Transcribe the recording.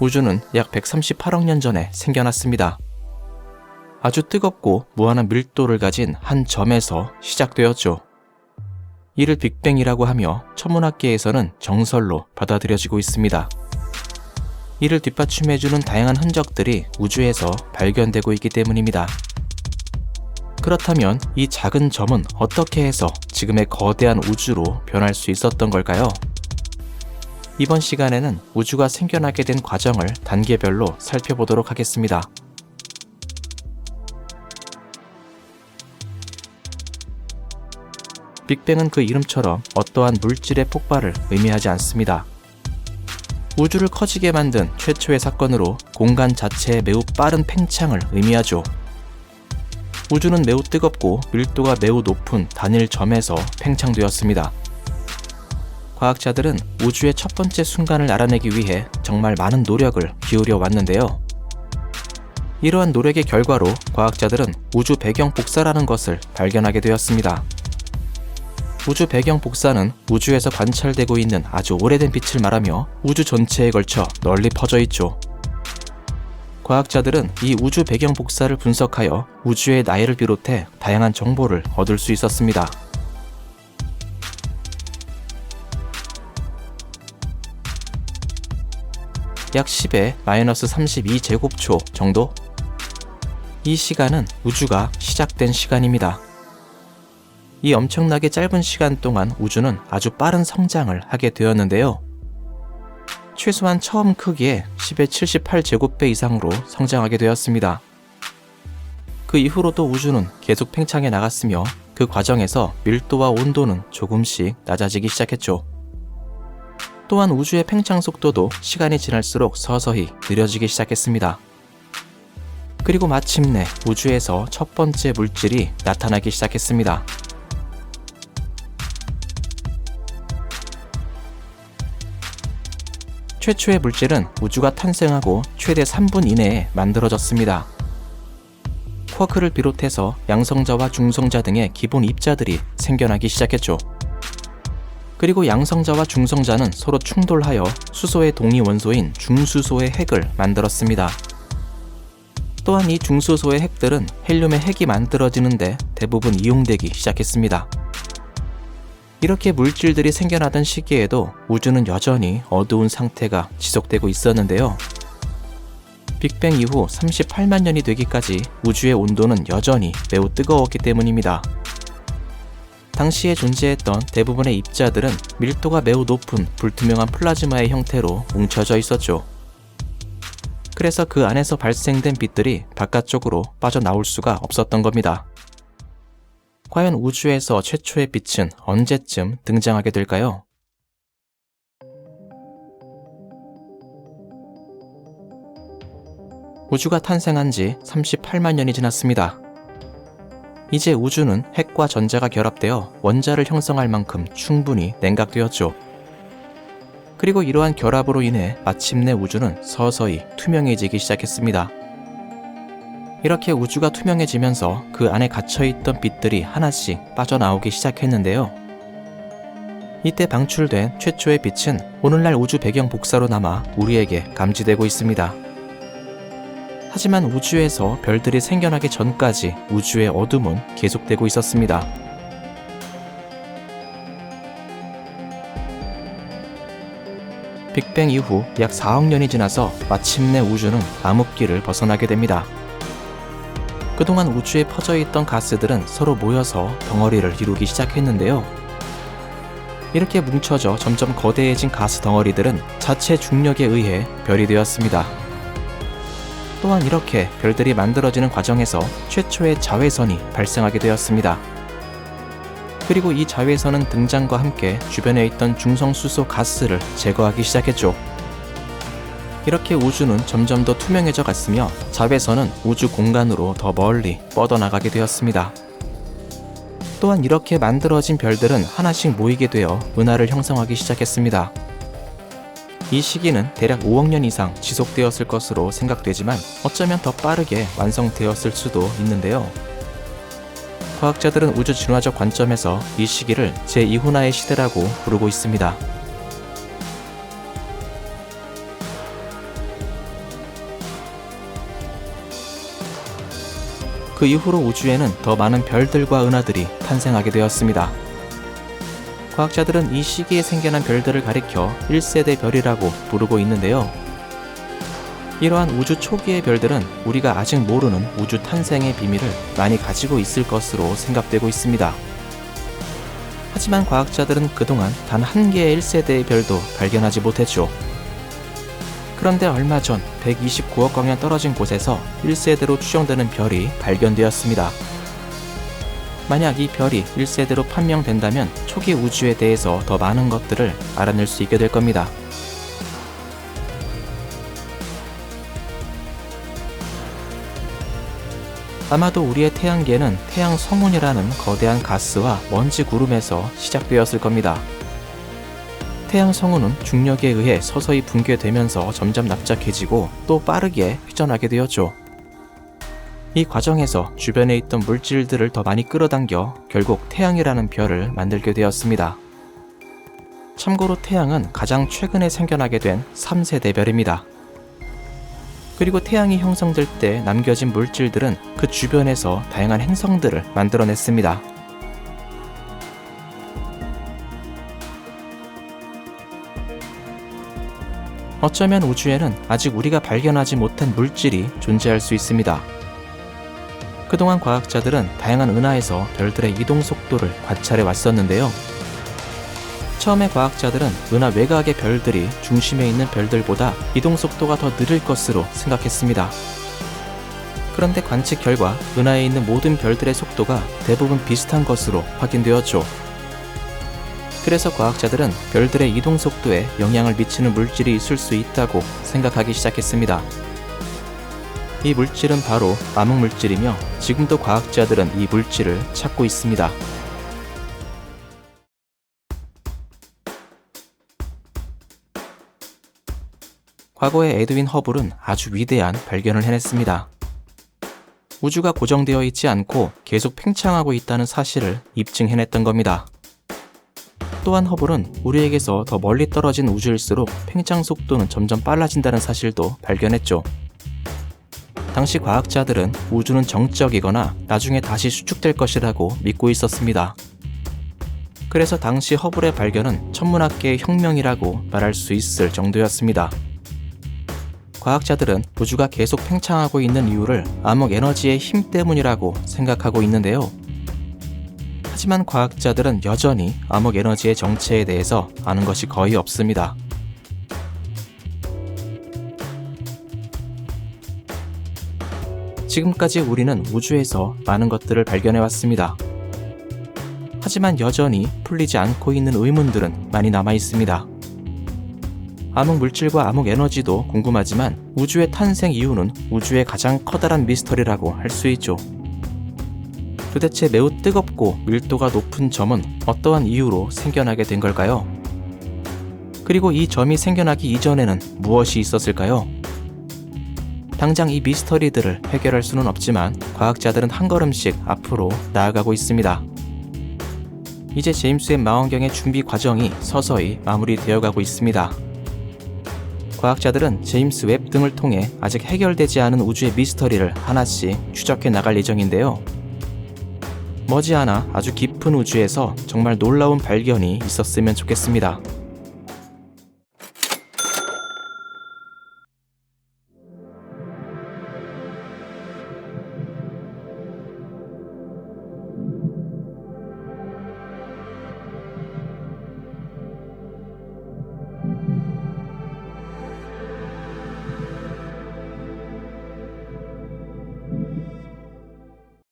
우주는 약 138억 년 전에 생겨났습니다. 아주 뜨겁고 무한한 밀도를 가진 한 점에서 시작되었죠. 이를 빅뱅이라고 하며 천문학계에서는 정설로 받아들여지고 있습니다. 이를 뒷받침해주는 다양한 흔적들이 우주에서 발견되고 있기 때문입니다. 그렇다면 이 작은 점은 어떻게 해서 지금의 거대한 우주로 변할 수 있었던 걸까요? 이번 시간에는 우주가 생겨나게 된 과정을 단계별로 살펴보도록 하겠습니다. 빅뱅은 그 이름처럼 어떠한 물질의 폭발을 의미하지 않습니다. 우주를 커지게 만든 최초의 사건으로 공간 자체의 매우 빠른 팽창을 의미하죠. 우주는 매우 뜨겁고 밀도가 매우 높은 단일 점에서 팽창되었습니다. 과학자들은 우주의 첫 번째 순간을 알아내기 위해 정말 많은 노력을 기울여 왔는데요. 이러한 노력의 결과로 과학자들은 우주 배경 복사라는 것을 발견하게 되었습니다. 우주 배경 복사는 우주에서 관찰되고 있는 아주 오래된 빛을 말하며 우주 전체에 걸쳐 널리 퍼져 있죠. 과학자들은 이 우주 배경 복사를 분석하여 우주의 나이를 비롯해 다양한 정보를 얻을 수 있었습니다. 약 10의 마이너스 32제곱초 정도? 이 시간은 우주가 시작된 시간입니다. 이 엄청나게 짧은 시간 동안 우주는 아주 빠른 성장을 하게 되었는데요. 최소한 처음 크기의 10의 78제곱배 이상으로 성장하게 되었습니다. 그 이후로도 우주는 계속 팽창해 나갔으며 그 과정에서 밀도와 온도는 조금씩 낮아지기 시작했죠. 또한 우주의 팽창 속도도 시간이 지날수록 서서히 느려지기 시작했습니다. 그리고 마침내 우주에서 첫 번째 물질이 나타나기 시작했습니다. 최초의 물질은 우주가 탄생하고 최대 3분 이내에 만들어졌습니다. 쿼크를 비롯해서 양성자와 중성자 등의 기본 입자들이 생겨나기 시작했죠. 그리고 양성자와 중성자는 서로 충돌하여 수소의 동위 원소인 중수소의 핵을 만들었습니다. 또한 이 중수소의 핵들은 헬륨의 핵이 만들어지는데 대부분 이용되기 시작했습니다. 이렇게 물질들이 생겨나던 시기에도 우주는 여전히 어두운 상태가 지속되고 있었는데요. 빅뱅 이후 38만 년이 되기까지 우주의 온도는 여전히 매우 뜨거웠기 때문입니다. 당시에 존재했던 대부분의 입자들은 밀도가 매우 높은 불투명한 플라즈마의 형태로 뭉쳐져 있었죠. 그래서 그 안에서 발생된 빛들이 바깥쪽으로 빠져나올 수가 없었던 겁니다. 과연 우주에서 최초의 빛은 언제쯤 등장하게 될까요? 우주가 탄생한 지 38만 년이 지났습니다. 이제 우주는 핵과 전자가 결합되어 원자를 형성할 만큼 충분히 냉각되었죠. 그리고 이러한 결합으로 인해 마침내 우주는 서서히 투명해지기 시작했습니다. 이렇게 우주가 투명해지면서 그 안에 갇혀있던 빛들이 하나씩 빠져나오기 시작했는데요. 이때 방출된 최초의 빛은 오늘날 우주 배경 복사로 남아 우리에게 감지되고 있습니다. 하지만 우주에서 별들이 생겨나기 전까지 우주의 어둠은 계속되고 있었습니다. 빅뱅 이후 약 4억 년이 지나서 마침내 우주는 암흑기를 벗어나게 됩니다. 그동안 우주에 퍼져 있던 가스들은 서로 모여서 덩어리를 이루기 시작했는데요. 이렇게 뭉쳐져 점점 거대해진 가스 덩어리들은 자체 중력에 의해 별이 되었습니다. 또한 이렇게 별들이 만들어지는 과정에서 최초의 자외선이 발생하게 되었습니다. 그리고 이 자외선은 등장과 함께 주변에 있던 중성수소 가스를 제거하기 시작했죠. 이렇게 우주는 점점 더 투명해져 갔으며 자외선은 우주 공간으로 더 멀리 뻗어나가게 되었습니다. 또한 이렇게 만들어진 별들은 하나씩 모이게 되어 은하를 형성하기 시작했습니다. 이 시기는 대략 5억 년 이상 지속되었을 것으로 생각되지만 어쩌면 더 빠르게 완성되었을 수도 있는데요. 과학자들은 우주 진화적 관점에서 이 시기를 제2혼화의 시대라고 부르고 있습니다. 그 이후로 우주에는 더 많은 별들과 은하들이 탄생하게 되었습니다. 과학자들은 이 시기에 생겨난 별들을 가리켜 1세대 별이라고 부르고 있는데요. 이러한 우주 초기의 별들은 우리가 아직 모르는 우주 탄생의 비밀을 많이 가지고 있을 것으로 생각되고 있습니다. 하지만 과학자들은 그동안 단 한 개의 1세대의 별도 발견하지 못했죠. 그런데 얼마 전 129억 광년 떨어진 곳에서 1세대로 추정되는 별이 발견되었습니다. 만약 이 별이 1세대로 판명된다면 초기 우주에 대해서 더 많은 것들을 알아낼 수 있게 될 겁니다. 아마도 우리의 태양계는 태양 성운이라는 거대한 가스와 먼지 구름에서 시작되었을 겁니다. 태양 성운은 중력에 의해 서서히 붕괴되면서 점점 납작해지고 또 빠르게 회전하게 되었죠. 이 과정에서 주변에 있던 물질들을 더 많이 끌어당겨 결국 태양이라는 별을 만들게 되었습니다. 참고로 태양은 가장 최근에 생겨나게 된 3세대 별입니다. 그리고 태양이 형성될 때 남겨진 물질들은 그 주변에서 다양한 행성들을 만들어냈습니다. 어쩌면 우주에는 아직 우리가 발견하지 못한 물질이 존재할 수 있습니다. 그동안 과학자들은 다양한 은하에서 별들의 이동 속도를 관찰해 왔었는데요. 처음에 과학자들은 은하 외곽의 별들이 중심에 있는 별들보다 이동 속도가 더 느릴 것으로 생각했습니다. 그런데 관측 결과 은하에 있는 모든 별들의 속도가 대부분 비슷한 것으로 확인되었죠. 그래서 과학자들은 별들의 이동 속도에 영향을 미치는 물질이 있을 수 있다고 생각하기 시작했습니다. 이 물질은 바로 암흑 물질이며 지금도 과학자들은 이 물질을 찾고 있습니다. 과거에 에드윈 허블은 아주 위대한 발견을 해냈습니다. 우주가 고정되어 있지 않고 계속 팽창하고 있다는 사실을 입증해냈던 겁니다. 또한 허블은 우리에게서 더 멀리 떨어진 우주일수록 팽창 속도는 점점 빨라진다는 사실도 발견했죠. 당시 과학자들은 우주는 정적이거나 나중에 다시 수축될 것이라고 믿고 있었습니다. 그래서 당시 허블의 발견은 천문학계의 혁명이라고 말할 수 있을 정도였습니다. 과학자들은 우주가 계속 팽창하고 있는 이유를 암흑 에너지의 힘 때문이라고 생각하고 있는데요. 하지만 과학자들은 여전히 암흑 에너지의 정체에 대해서 아는 것이 거의 없습니다. 지금까지 우리는 우주에서 많은 것들을 발견해 왔습니다. 하지만 여전히 풀리지 않고 있는 의문들은 많이 남아 있습니다. 암흑 물질과 암흑 에너지도 궁금하지만 우주의 탄생 이유는 우주의 가장 커다란 미스터리라고 할 수 있죠. 도대체 매우 뜨겁고 밀도가 높은 점은 어떠한 이유로 생겨나게 된 걸까요? 그리고 이 점이 생겨나기 이전에는 무엇이 있었을까요? 당장 이 미스터리들을 해결할 수는 없지만 과학자들은 한 걸음씩 앞으로 나아가고 있습니다. 이제 제임스 웹 망원경의 준비 과정이 서서히 마무리되어 가고 있습니다. 과학자들은 제임스 웹 등을 통해 아직 해결되지 않은 우주의 미스터리를 하나씩 추적해 나갈 예정인데요. 머지않아 아주 깊은 우주에서 정말 놀라운 발견이 있었으면 좋겠습니다.